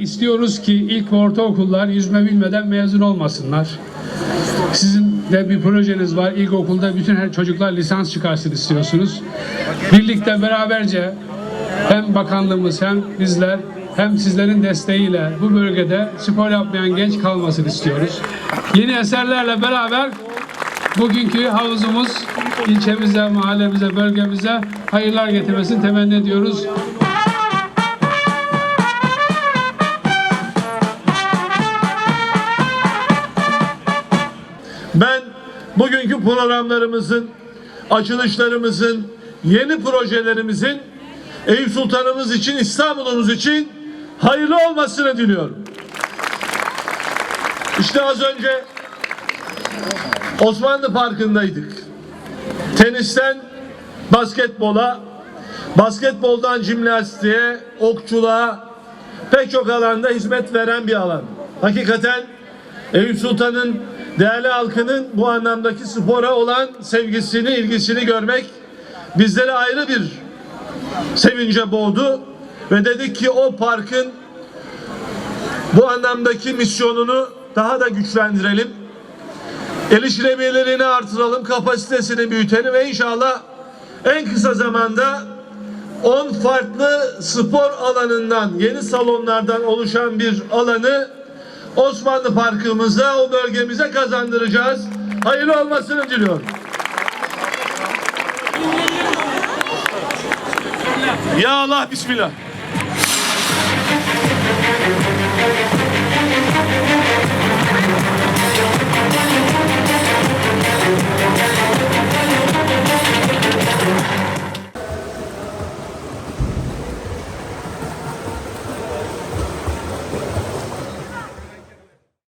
İstiyoruz ki ilk ortaokullar yüzme bilmeden mezun olmasınlar. Sizin de bir projeniz var. İlkokulda bütün her çocuklar lisans çıkarsın istiyorsunuz. Birlikte beraberce hem bakanlığımız hem bizler hem sizlerin desteğiyle bu bölgede spor yapmayan genç kalmasını istiyoruz. Yeni eserlerle beraber bugünkü havuzumuz ilçemize, mahallemize, bölgemize hayırlar getirmesini temenni ediyoruz. Ben bugünkü programlarımızın, açılışlarımızın, yeni projelerimizin Eyüp Sultanımız için, İstanbul'umuz için hayırlı olmasını diliyorum. İşte az önce Osmanlı Parkı'ndaydık. Tenisten basketbola, basketboldan jimnastiğe, okçuluğa pek çok alanda hizmet veren bir alan. Hakikaten Eyüp Sultan'ın değerli halkının bu anlamdaki spora olan sevgisini, ilgisini görmek bizleri ayrı bir sevince boğdu ve dedik ki o parkın bu anlamdaki misyonunu daha da güçlendirelim. Erişilebilirliğini artıralım, kapasitesini büyütelim ve inşallah en kısa zamanda 10 farklı spor alanından, yeni salonlardan oluşan bir alanı Osmanlı Parkımıza, o bölgemize kazandıracağız. Hayırlı olmasını diliyorum. Ya Allah, Bismillah.